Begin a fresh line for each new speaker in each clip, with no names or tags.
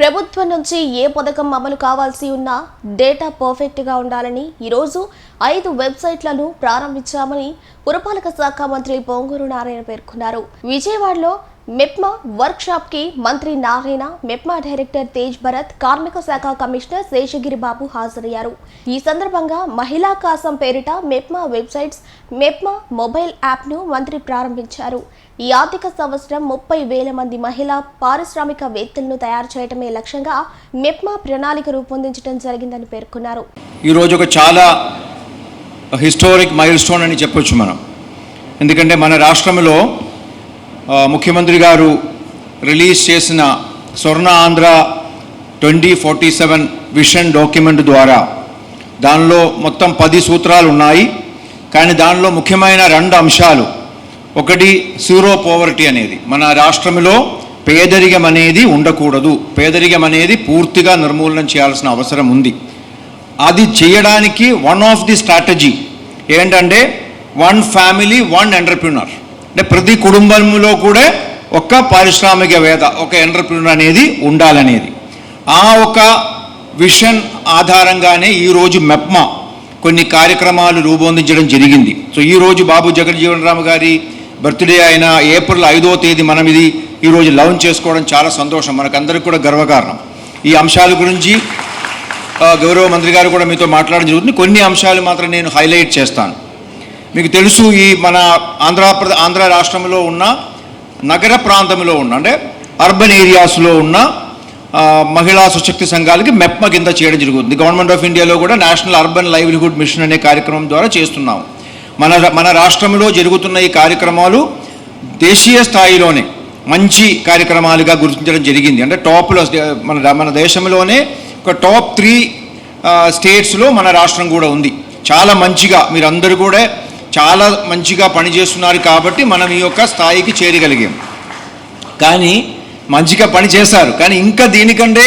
ప్రభుత్వం నుంచి ఏ పథకం అమలు కావాల్సి ఉన్నా డేటా పర్ఫెక్ట్గా ఉండాలని ఈరోజు ఐదు వెబ్సైట్లను ప్రారంభించామని పురపాలక శాఖ మంత్రి పొంగూరు నారాయణ పేర్కొన్నారు. విజయవాడలో మెప్మా వర్క్షాప్కి కి మంత్రి నారాయణ మెప్మా డైరెక్టర్ తేజ్ భరత్ కార్మిక శాఖ కమిషనర్ శేషగిరి బాబు హాజరయ్యారు. ఈ సందర్భంగా మహిళా కాసం పేరిట మెప్మా వెబ్సైట్స్ మెప్మా మొబైల్ యాప్ను మంత్రి ప్రారంభించారు. ఈ ఆర్థిక సంవత్సరం ముప్పై వేల మంది మహిళా పారిశ్రామికవేత్తలను తయారు చేయడమే లక్ష్యంగా మెప్మా ప్రణాళిక రూపొందించడం జరిగిందని పేర్కొన్నారు.
ఈరోజు ఒక చాలా హిస్టారిక్ మైల్ స్టోన్ అని చెప్పొచ్చు మనం. ఎందుకంటే మన రాష్ట్రంలో ముఖ్యమంత్రి గారు రిలీజ్ చేసిన Swarna Andhra twenty forty seven vision document ద్వారా దానిలో మొత్తం పది సూత్రాలు ఉన్నాయి. కానీ దానిలో ముఖ్యమైన రెండు అంశాలు. ఒకటి సీరో పోవర్టీ అనేది. మన రాష్ట్రంలో పేదరికం అనేది ఉండకూడదు. పేదరికం అనేది పూర్తిగా నిర్మూలన చేయాల్సిన అవసరం ఉంది. అది చేయడానికి వన్ ఆఫ్ ది స్ట్రాటజీ ఏంటంటే వన్ ఫ్యామిలీ వన్ ఎంటర్ప్రినర్ అంటే ప్రతి కుటుంబంలో కూడా ఒక్క పారిశ్రామికవేత్త ఒక ఎంటర్ప్రినర్ అనేది ఉండాలనేది. ఆ ఒక విషన్ ఆధారంగానే ఈరోజు మెప్మా కొన్ని కార్యక్రమాలు రూపొందించడం జరిగింది. సో ఈరోజు బాబు జగజ్జీవన్ రామ్ గారి బర్త్డే అయిన ఏప్రిల్ ఐదో తేదీ మనం ఇది ఈరోజు లాంచ్ చేసుకోవడం చాలా సంతోషం. మనకందరికి కూడా గర్వకారణం. ఈ అంశాల గురించి గౌరవ మంత్రి గారు కూడా మీతో మాట్లాడడం జరుగుతుంది. కొన్ని అంశాలు మాత్రం నేను హైలైట్ చేస్తాను. మీకు తెలుసు ఈ మన ఆంధ్రప్రదే ఆంధ్ర రాష్ట్రంలో ఉన్న నగర ప్రాంతంలో ఉన్న అంటే అర్బన్ ఏరియాస్లో ఉన్న మహిళా సుశక్తి సంఘాలకి మెప్మ కింద చేయడం జరుగుతుంది. గవర్నమెంట్ ఆఫ్ ఇండియాలో కూడా నేషనల్ అర్బన్ లైవ్లీహుడ్ మిషన్ అనే కార్యక్రమం ద్వారా చేస్తున్నాం. మన మన రాష్ట్రంలో జరుగుతున్న ఈ కార్యక్రమాలు దేశీయ స్థాయిలోనే మంచి కార్యక్రమాలుగా గుర్తించడం జరిగింది. అంటే టాప్లో మన మన దేశంలోనే ఒక టాప్ త్రీ స్టేట్స్లో మన రాష్ట్రం కూడా ఉంది. చాలా మంచిగా మీరందరూ కూడా చాలా మంచిగా పనిచేస్తున్నారు కాబట్టి మనం ఈ యొక్క స్థాయికి చేరగలిగాం. కానీ మంచిగా పని చేశారు. కానీ ఇంకా దీనికంటే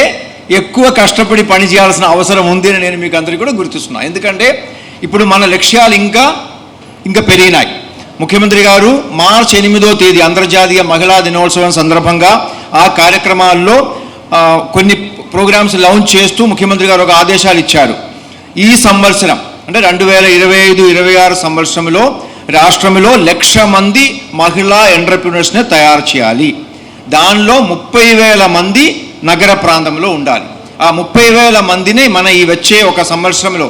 ఎక్కువ కష్టపడి పని చేయాల్సిన అవసరం ఉంది అని నేను మీకు అందరికీ కూడా గుర్తిస్తున్నాను ఎందుకంటే ఇప్పుడు మన లక్ష్యాలు ఇంకా ఇంకా పెరిగినాయి. ముఖ్యమంత్రి గారు మార్చి ఎనిమిదో తేదీ అంతర్జాతీయ మహిళా దినోత్సవం సందర్భంగా ఆ కార్యక్రమాల్లో కొన్ని ప్రోగ్రామ్స్ లాంచ్ చేస్తూ ముఖ్యమంత్రి గారు ఒక ఆదేశాలు ఇచ్చారు. ఈ సంవత్సరం అంటే రెండు వేల ఇరవై ఐదు ఇరవై ఆరు సంవత్సరంలో రాష్ట్రంలో లక్ష మంది మహిళా ఎంటర్ప్రినర్స్ని తయారు చేయాలి. దానిలో ముప్పై వేల మంది నగర ప్రాంతంలో ఉండాలి. ఆ ముప్పై వేల మందిని మన ఈ వచ్చే ఒక సంవత్సరంలో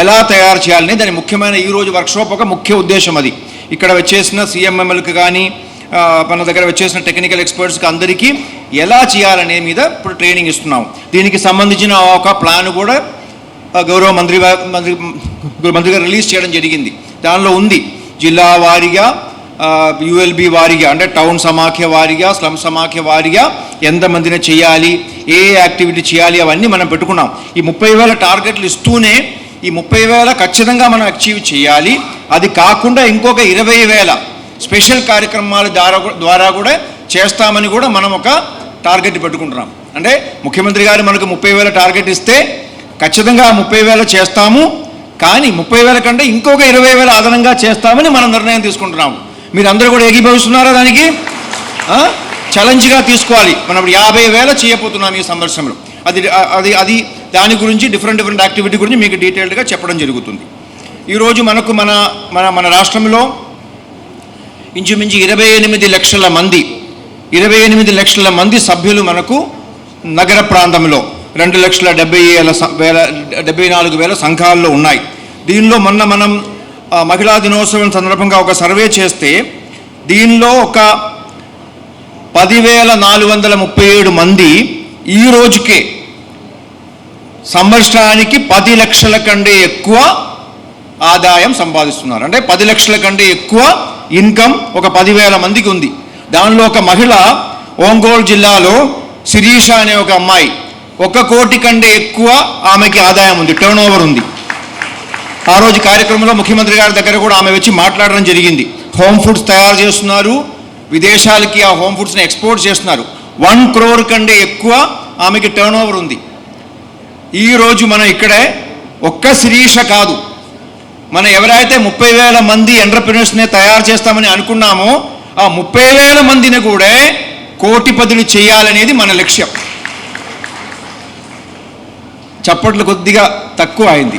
ఎలా తయారు చేయాలని దాని ముఖ్యమైన ఈ రోజు వర్క్షాప్ ఒక ముఖ్య ఉద్దేశం అది. ఇక్కడ వచ్చేసిన సీఎంఎంఎల్కి కానీ మన దగ్గర వచ్చేసిన టెక్నికల్ ఎక్స్పర్ట్స్కి అందరికీ ఎలా చేయాలనే మీద ఇప్పుడు ట్రైనింగ్ ఇస్తున్నాం దీనికి సంబంధించిన ఒక ప్లాన్ కూడా గౌరవ మంత్రి మంత్రి మంత్రి గారు రిలీజ్ చేయడం జరిగింది. దానిలో ఉంది జిల్లా వారీగా యుఎల్బి వారీగా అంటే టౌన్ సమాఖ్య వారీగా స్లమ్ సమాఖ్య వారీగా ఎంతమందిని చేయాలి ఏ యాక్టివిటీ చేయాలి అవన్నీ మనం పెట్టుకున్నాం. ఈ ముప్పై వేల టార్గెట్లు ఇస్తూనే ఈ ముప్పై వేల ఖచ్చితంగా మనం అచీవ్ చేయాలి. అది కాకుండా ఇంకొక ఇరవై వేల స్పెషల్ కార్యక్రమాల ద్వారా ద్వారా కూడా చేస్తామని కూడా మనం ఒక టార్గెట్ పెట్టుకుంటున్నాం. అంటే ముఖ్యమంత్రి గారు మనకు ముప్పై వేల టార్గెట్ ఇస్తే ఖచ్చితంగా ముప్పై వేల చేస్తాము కానీ ముప్పై వేల కంటే ఇంకొక ఇరవై వేల అదనంగా చేస్తామని మనం నిర్ణయం తీసుకుంటున్నాము. మీరు అందరూ కూడా ఏకీభవిస్తున్నారా దానికి? ఛాలెంజ్గా తీసుకోవాలి. మనం ఇప్పుడు యాభై వేల చేయబోతున్నాం ఈ సందర్శనలో అది అది అది దాని గురించి డిఫరెంట్ డిఫరెంట్ యాక్టివిటీ గురించి మీకు డీటెయిల్డ్గా చెప్పడం జరుగుతుంది. ఈరోజు మనకు మన మన మన రాష్ట్రంలో ఇంచుమించు ఇరవై ఎనిమిది లక్షల మంది ఇరవై ఎనిమిది లక్షల మంది సభ్యులు మనకు నగర ప్రాంతంలో రెండు లక్షల డెబ్బై వేల వేల డెబ్బై నాలుగు వేల సంఘాల్లో ఉన్నాయి. దీనిలో మొన్న మనం మహిళా దినోత్సవం సందర్భంగా ఒక సర్వే చేస్తే దీనిలో ఒక పదివేల నాలుగు వందల ముప్పై ఏడు మంది ఈ రోజుకే సంవత్సరానికి పది లక్షల కంటే ఎక్కువ ఆదాయం సంపాదిస్తున్నారు. అంటే పది లక్షల కంటే ఎక్కువ ఇన్కమ్ ఒక పదివేల మందికి ఉంది. దానిలో ఒక మహిళ ఒంగోలు జిల్లాలో శిరీష అనే ఒక అమ్మాయి ఒక కోటి కంటే ఎక్కువ ఆమెకి ఆదాయం ఉంది టర్న్ ఓవర్ ఉంది. ఆ రోజు కార్యక్రమంలో ముఖ్యమంత్రి గారి దగ్గర కూడా ఆమె వచ్చి మాట్లాడడం జరిగింది. హోమ్ ఫుడ్స్ తయారు చేస్తున్నారు విదేశాలకి ఆ హోమ్ ఫుడ్స్ని ఎక్స్పోర్ట్ చేస్తున్నారు. వన్ క్రోర్ కంటే ఎక్కువ ఆమెకి టర్న్ ఓవర్ ఉంది. ఈ రోజు మనం ఇక్కడే ఒక్క శిరీష కాదు మనం ఎవరైతే ముప్పై వేల మంది ఎంటర్ప్రినర్స్ని తయారు చేస్తామని అనుకున్నామో ఆ ముప్పై వేల మందిని కూడా కోటిపదులు చేయాలనేది మన లక్ష్యం. చప్పట్లు కొద్దిగా తక్కువ అయింది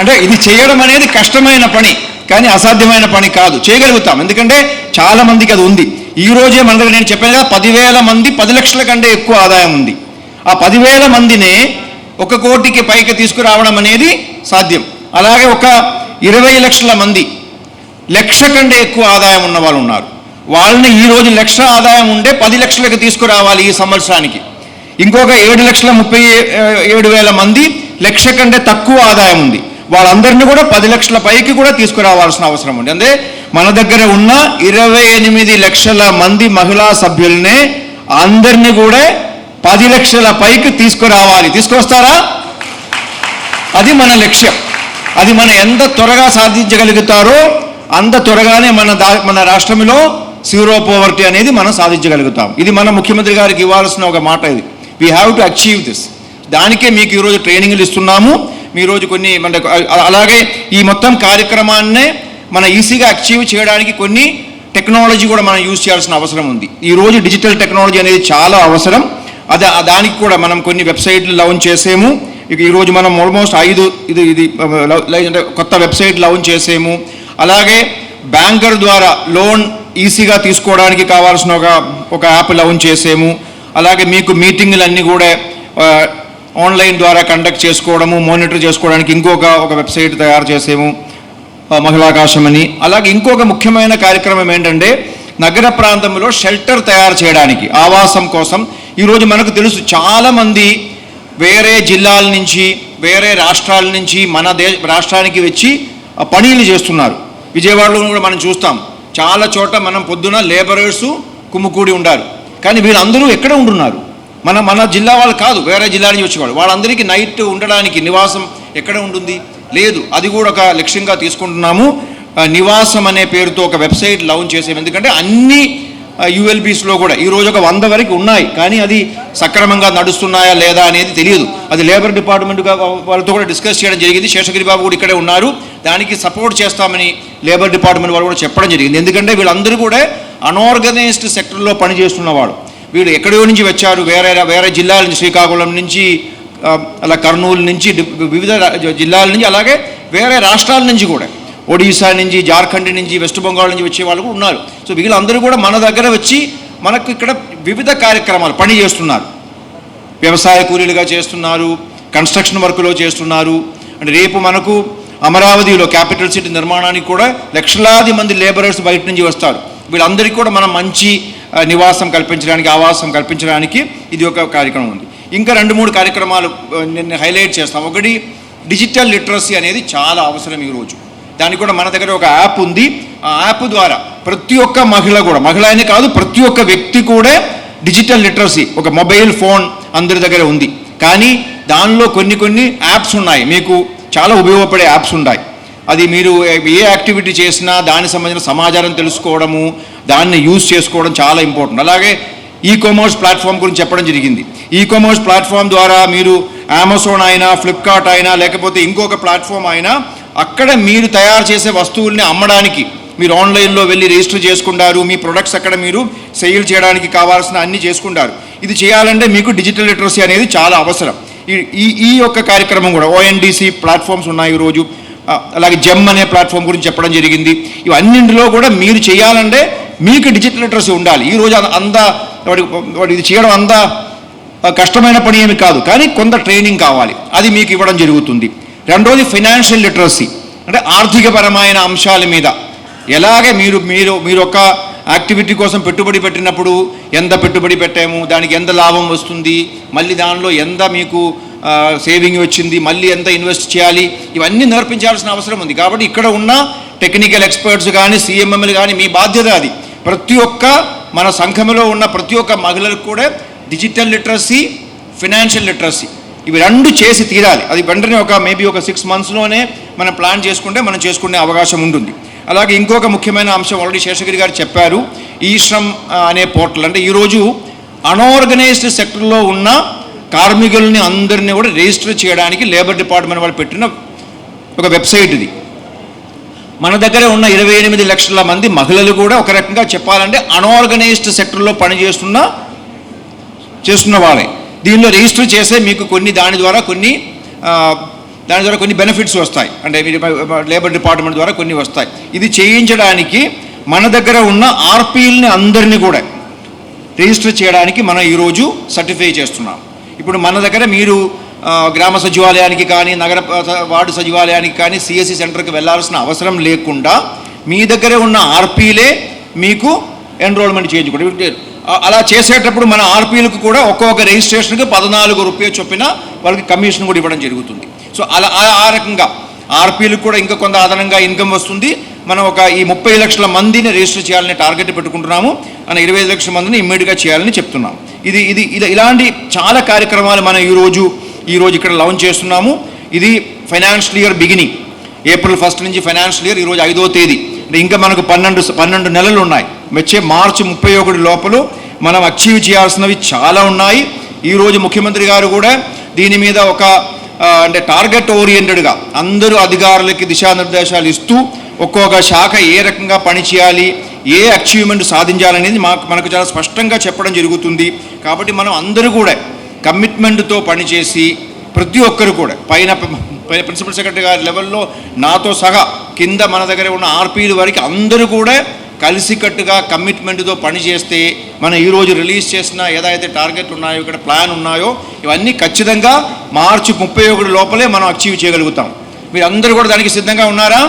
అంటే ఇది చేయడం అనేది కష్టమైన పని కానీ అసాధ్యమైన పని కాదు. చేయగలుగుతాం. ఎందుకంటే చాలా మందికి అది ఉంది. ఈ రోజే మన దగ్గర నేను చెప్పాను కదా పదివేల మంది పది లక్షల కంటే ఎక్కువ ఆదాయం ఉంది. ఆ పదివేల మందినే ఒక కోటికి పైకి తీసుకురావడం అనేది సాధ్యం. అలాగే ఒక ఇరవై లక్షల మంది లక్ష కంటే ఎక్కువ ఆదాయం ఉన్న వాళ్ళు ఉన్నారు. వాళ్ళని ఈరోజు లక్ష ఆదాయం ఉండే పది లక్షలకు తీసుకురావాలి ఈ సంవత్సరానికి. ఇంకొక ఏడు లక్షల ముప్పై ఏ- ఏడు వేల మంది లక్ష కంటే తక్కువ ఆదాయం ఉంది. వాళ్ళందరినీ కూడా పది లక్షల పైకి కూడా తీసుకురావాల్సిన అవసరం ఉంది. అంటే మన దగ్గర ఉన్న ఇరవై ఎనిమిది లక్షల మంది మహిళా సభ్యుల్నే అందరినీ కూడా పది లక్షల పైకి తీసుకురావాలి. తీసుకొస్తారా? అది మన లక్ష్యం. అది మనం ఎంత త్వరగా సాధించగలుగుతారో అంత త్వరగానే మన దా మన రాష్ట్రంలో జీరో పోవర్టీ అనేది మనం సాధించగలుగుతాం. ఇది మన ముఖ్యమంత్రి గారికి ఇవ్వాల్సిన ఒక మాట ఇది. We have to achieve this దానికే మీకు ఈరోజు ట్రైనింగ్లు ఇస్తున్నాము. మీ రోజు కొన్ని మన అలాగే ఈ మొత్తం కార్యక్రమాన్నే మన ఈజీగా అచీవ్ చేయడానికి కొన్ని టెక్నాలజీ కూడా మనం యూజ్ చేయాల్సిన అవసరం ఉంది. ఈరోజు డిజిటల్ టెక్నాలజీ అనేది చాలా అవసరం. అదే దానికి కూడా మనం కొన్ని వెబ్సైట్లు లాంచ్ చేసేము. ఇక ఈరోజు మనం ఆల్మోస్ట్ ఐదు ఇది ఇది అంటే కొత్త వెబ్సైట్ లాంచ్ చేసేము. అలాగే బ్యాంకర్ ద్వారా లోన్ ఈజీగా తీసుకోవడానికి కావాల్సిన ఒక ఒక యాప్ లాంచ్ చేసేము. అలాగే మీకు మీటింగ్లన్నీ కూడా ఆన్లైన్ ద్వారా కండక్ట్ చేసుకోవడము మానిటర్ చేసుకోవడానికి ఇంకొక ఒక వెబ్సైట్ తయారు చేసేము మహిళాకాశం అని అలాగే ఇంకొక ముఖ్యమైన కార్యక్రమం ఏంటంటే నగర ప్రాంతంలో షెల్టర్ తయారు చేయడానికి ఆవాసం కోసం. ఈరోజు మనకు తెలుసు చాలామంది వేరే జిల్లాల నుంచి వేరే రాష్ట్రాల నుంచి మన దే రాష్ట్రానికి వచ్చి పనీలు చేస్తున్నారు. విజయవాడలో కూడా మనం చూస్తాం. చాలా చోట మనం పొద్దున లేబరర్స్ కుమ్ముకూడి ఉండారు. కానీ వీళ్ళందరూ ఎక్కడ ఉంటున్నారు మన మన జిల్లా వాళ్ళు కాదు వేరే జిల్లా నుంచి వచ్చేవాళ్ళు. వాళ్ళందరికీ నైట్ ఉండడానికి నివాసం ఎక్కడ ఉంటుంది? లేదు అది కూడా ఒక లక్ష్యంగా తీసుకుంటున్నాము. నివాసం అనే పేరుతో ఒక వెబ్సైట్ లాంచ్ చేసాము ఎందుకంటే అన్ని యుఎల్బీస్లో కూడా. ఈ రోజు ఒక వంద వరకు ఉన్నాయి. కానీ అది సక్రమంగా నడుస్తున్నాయా లేదా అనేది తెలియదు. అది లేబర్ డిపార్ట్మెంట్ వాళ్ళతో కూడా డిస్కస్ చేయడం జరిగింది. శేషగిరి బాబు కూడా ఇక్కడే ఉన్నారు. దానికి సపోర్ట్ చేస్తామని లేబర్ డిపార్ట్మెంట్ వాళ్ళు కూడా చెప్పడం జరిగింది. ఎందుకంటే వీళ్ళందరూ కూడా అనార్గనైజ్డ్ సెక్టర్లో పనిచేస్తున్నవాడు వీళ్ళు. ఎక్కడో నుంచి వచ్చారు. వేరే వేరే జిల్లాల నుంచి శ్రీకాకుళం నుంచి అలా కర్నూలు నుంచి వివిధ జిల్లాల నుంచి అలాగే వేరే రాష్ట్రాల నుంచి కూడా. ఒడిశా నుంచి జార్ఖండ్ నుంచి వెస్ట్ బెంగాల్ నుంచి వచ్చే వాళ్ళు కూడా ఉన్నారు. సో వీళ్ళందరూ కూడా మన దగ్గర వచ్చి మనకు ఇక్కడ వివిధ కార్యక్రమాలు పని చేస్తున్నారు. వ్యవసాయ కూలీలుగా చేస్తున్నారు కన్స్ట్రక్షన్ వర్క్లో చేస్తున్నారు. అంటే రేపు మనకు అమరావతిలో క్యాపిటల్ సిటీ నిర్మాణానికి కూడా లక్షలాది మంది లేబరర్స్ బయట నుంచి వస్తారు. వీళ్ళందరికీ కూడా మనం మంచి నివాసం కల్పించడానికి ఆవాసం కల్పించడానికి ఇది ఒక కార్యక్రమం ఉంది. ఇంకా రెండు మూడు కార్యక్రమాలు నేను హైలైట్ చేస్తాం. ఒకటి డిజిటల్ లిటరసీ అనేది చాలా అవసరం ఈరోజు. దానికి కూడా మన దగ్గర ఒక యాప్ ఉంది. ఆ యాప్ ద్వారా ప్రతి ఒక్క మహిళ కూడా మహిళ అనే కాదు ప్రతి ఒక్క వ్యక్తి కూడా డిజిటల్ లిటరసీ ఒక మొబైల్ ఫోన్ అందరి దగ్గర ఉంది. కానీ దానిలో కొన్ని కొన్ని యాప్స్ ఉన్నాయి. మీకు చాలా ఉపయోగపడే యాప్స్ ఉన్నాయి అది మీరు ఏ యాక్టివిటీ చేసినా దానికి సంబంధించిన సమాచారం తెలుసుకోవడము దాన్ని యూజ్ చేసుకోవడం చాలా ఇంపార్టెంట్. అలాగే ఈ కామర్స్ ప్లాట్ఫామ్ గురించి చెప్పడం జరిగింది. ఈ కామర్స్ ప్లాట్ఫామ్ ద్వారా మీరు అమెజాన్ అయినా ఫ్లిప్కార్ట్ అయినా లేకపోతే ఇంకొక ప్లాట్ఫామ్ అయినా అక్కడ మీరు తయారు చేసే వస్తువుల్ని అమ్మడానికి మీరు ఆన్లైన్లో వెళ్ళి రిజిస్టర్ చేసుకుంటారు మీ ప్రొడక్ట్స్ అక్కడ మీరు సేల్ చేయడానికి కావాల్సిన అన్ని చేసుకుంటారు. ఇది చేయాలంటే మీకు డిజిటల్ లిటరసీ అనేది చాలా అవసరం. ఈ ఈ ఈ యొక్క కార్యక్రమం కూడా ఓఎన్డీసీ ప్లాట్ఫామ్స్ ఉన్నాయి ఈరోజు అలాగే జెమ్ అనే ప్లాట్ఫామ్ గురించి చెప్పడం జరిగింది. ఇవన్నింటిలో కూడా మీరు చేయాలంటే మీకు డిజిటల్ లిటరసీ ఉండాలి. ఈ రోజు అంద- వాడి ఇది చేయడం అంత కష్టమైన పని ఏమి కాదు. కానీ కొంత ట్రైనింగ్ కావాలి. అది మీకు ఇవ్వడం జరుగుతుంది. రెండోది ఫైనాన్షియల్ లిటరసీ అంటే ఆర్థికపరమైన అంశాల మీద. ఎలాగే మీరు మీరు మీరు ఒక యాక్టివిటీ కోసం పెట్టుబడి పెట్టినప్పుడు ఎంత పెట్టుబడి పెట్టాము దానికి ఎంత లాభం వస్తుంది మళ్ళీ దానిలో ఎంత మీకు సేవింగ్ వచ్చింది మళ్ళీ ఎంత ఇన్వెస్ట్ చేయాలి ఇవన్నీ నేర్పించాల్సిన అవసరం ఉంది. కాబట్టి ఇక్కడ ఉన్న టెక్నికల్ ఎక్స్పర్ట్స్ కానీ సీఎంఎంలు కానీ మీ బాధ్యత అది. ప్రతి ఒక్క మన సంఘంలో ఉన్న ప్రతి ఒక్క మహిళలకు కూడా డిజిటల్ లిటరసీ ఫినాన్షియల్ లిటరసీ ఇవి రెండు చేసి తీరాలి. అది వెంటనే ఒక మేబీ ఒక సిక్స్ మంత్స్లోనే మనం ప్లాన్ చేసుకుంటే మనం చేసుకునే అవకాశం ఉంటుంది. అలాగే ఇంకొక ముఖ్యమైన అంశం ఆల్రెడీ శేషగిరి గారు చెప్పారు. ఈ శ్రమ్ అనే పోర్టల్ అంటే ఈరోజు అనార్గనైజ్డ్ సెక్టర్లో ఉన్న కార్మికుల్ని అందరినీ కూడా రిజిస్టర్ చేయడానికి లేబర్ డిపార్ట్మెంట్ వాళ్ళు పెట్టిన ఒక వెబ్సైట్ ఇది. మన దగ్గర ఉన్న ఇరవై ఎనిమిది లక్షల మంది మహిళలు కూడా ఒక రకంగా చెప్పాలంటే అనార్గనైజ్డ్ సెక్టర్లో పనిచేస్తున్న చేస్తున్న వాళ్ళే. దీనిలో రిజిస్టర్ చేసే మీకు కొన్ని దాని ద్వారా కొన్ని దాని ద్వారా కొన్ని బెనిఫిట్స్ వస్తాయి. అంటే లేబర్ డిపార్ట్మెంట్ ద్వారా కొన్ని వస్తాయి. ఇది చేయించడానికి మన దగ్గర ఉన్న ఆర్పీల్ని అందరినీ కూడా రిజిస్టర్ చేయడానికి మనం ఈరోజు సర్టిఫై చేస్తున్నాం. ఇప్పుడు మన దగ్గర మీరు గ్రామ సచివాలయానికి కానీ నగర వార్డు సచివాలయానికి కానీ సిఎస్సి సెంటర్కి వెళ్ళాల్సిన అవసరం లేకుండా మీ దగ్గరే ఉన్న ఆర్పీలే మీకు ఎన్రోల్మెంట్ చేయించుకోండి. అలా చేసేటప్పుడు మన ఆర్పీలకు కూడా ఒక్కొక్క రిజిస్ట్రేషన్కి పద్నాలుగు రూపాయలు చొప్పున వాళ్ళకి కమిషన్ కూడా ఇవ్వడం జరుగుతుంది. సో అలా ఆ- ఆ రకంగా ఆర్పీలకు కూడా ఇంకా కొంత అదనంగా ఇన్కమ్ వస్తుంది. మనం ఒక ఈ ముప్పై లక్షల మందిని రిజిస్టర్ చేయాలని టార్గెట్ పెట్టుకుంటున్నాము. మన ఇరవై ఐదు లక్షల మందిని ఇమ్మీడియట్గా చేయాలని చెప్తున్నాం ఇది ఇది ఇది ఇలాంటి చాలా కార్యక్రమాలు మనం ఈరోజు ఈరోజు ఇక్కడ లాంచ్ చేస్తున్నాము. ఇది financial year beginning April first నుంచి ఫైనాన్షియల్ ఇయర్ ఈరోజు ఐదో తేదీ. ఇంకా మనకు పన్నెండు పన్నెండు నెలలు ఉన్నాయి. వచ్చే మార్చి ముప్పై ఒకటి లోపల మనం అచీవ్ చేయాల్సినవి చాలా ఉన్నాయి. ఈరోజు ముఖ్యమంత్రి గారు కూడా దీని మీద ఒక అంటే టార్గెట్ ఓరియంటెడ్గా అందరూ అధికారులకి దిశానిర్దేశాలు ఇస్తూ ఒక్కొక్క శాఖ ఏ రకంగా పనిచేయాలి ఏ అచీవ్మెంట్ సాధించాలనేది మాకు మనకు చాలా స్పష్టంగా చెప్పడం జరుగుతుంది. కాబట్టి మనం అందరూ కూడా కమిట్మెంట్తో పనిచేసి ప్రతి ఒక్కరు కూడా పైన ప్రిన్సిపల్ సెక్రటరీ గారి లెవెల్లో నాతో సహా కింద మన దగ్గర ఉన్న ఆర్పీల వరకు అందరూ కూడా కలిసికట్టుగా కమిట్మెంట్తో పనిచేస్తే మనం ఈరోజు రిలీజ్ చేసిన ఏదైతే టార్గెట్ ఉన్నాయో ఇక్కడ ప్లాన్ ఉన్నాయో ఇవన్నీ ఖచ్చితంగా మార్చి ముప్పై ఒకటి లోపలే మనం అచీవ్ చేయగలుగుతాం. మీరు అందరూ కూడా దానికి సిద్ధంగా ఉన్నారా?